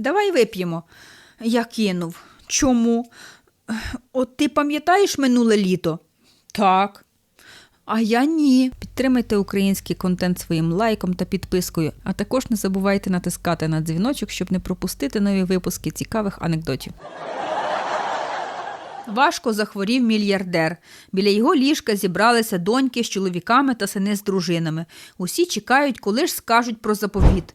Давай вип'ємо. Я кинув. Чому? От ти пам'ятаєш минуле літо? Так. А я ні. Підтримайте український контент своїм лайком та підпискою, а також не забувайте натискати на дзвіночок, щоб не пропустити нові випуски цікавих анекдотів. Важко захворів мільярдер. Біля його ліжка зібралися доньки з чоловіками та сини з дружинами. Усі чекають, коли ж скажуть про заповіт.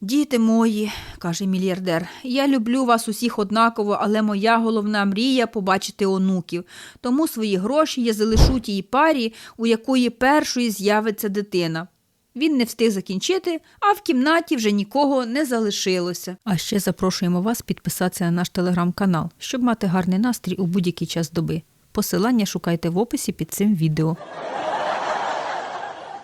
Діти мої, каже мільярдер, я люблю вас усіх однаково, але моя головна мрія побачити онуків. Тому свої гроші я залишу тій парі, у якої першої з'явиться дитина. Він не встиг закінчити, а в кімнаті вже нікого не залишилося. А ще запрошуємо вас підписатися на наш телеграм-канал, щоб мати гарний настрій у будь-який час доби. Посилання шукайте в описі під цим відео.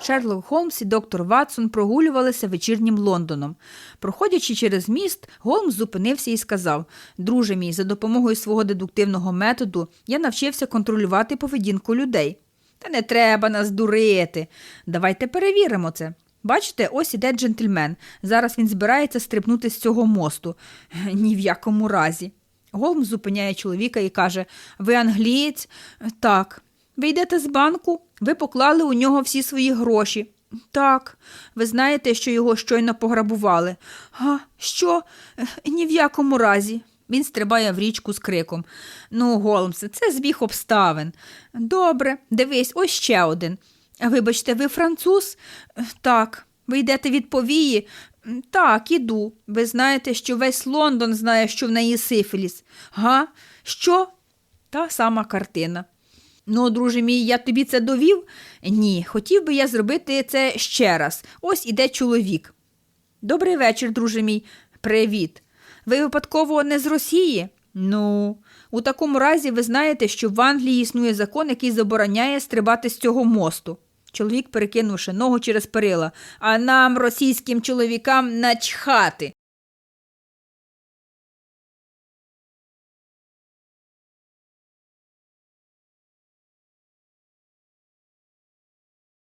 Шерлок Холмс і доктор Ватсон прогулювалися вечірнім Лондоном. Проходячи через міст, Голмс зупинився і сказав: Друже мій, за допомогою свого дедуктивного методу я навчився контролювати поведінку людей. Та не треба нас дурити. Давайте перевіримо це. Бачите, ось іде джентльмен. Зараз він збирається стрибнути з цього мосту. Ні в якому разі. Голмс зупиняє чоловіка і каже: Ви англієць? Так. Ви йдете з банку? Ви поклали у нього всі свої гроші. Так, ви знаєте, що його щойно пограбували. А що? Ні в якому разі. Він стрибає в річку з криком. Ну, Голмсе, це збіг обставин. Добре, дивись, ось ще один. Вибачте, ви француз? Так. Ви йдете від повії? Так, іду. Ви знаєте, що весь Лондон знає, що в неї сифіліс. Га? Що? Та сама картина. Ну, друже мій, я тобі це довів? Ні, хотів би я зробити це ще раз. Ось іде чоловік. Добрий вечір, друже мій. Привіт. Ви випадково не з Росії? Ну, у такому разі ви знаєте, що в Англії існує закон, який забороняє стрибати з цього мосту. Чоловік перекинувши ногу через перила, а нам, російським чоловікам, начхати.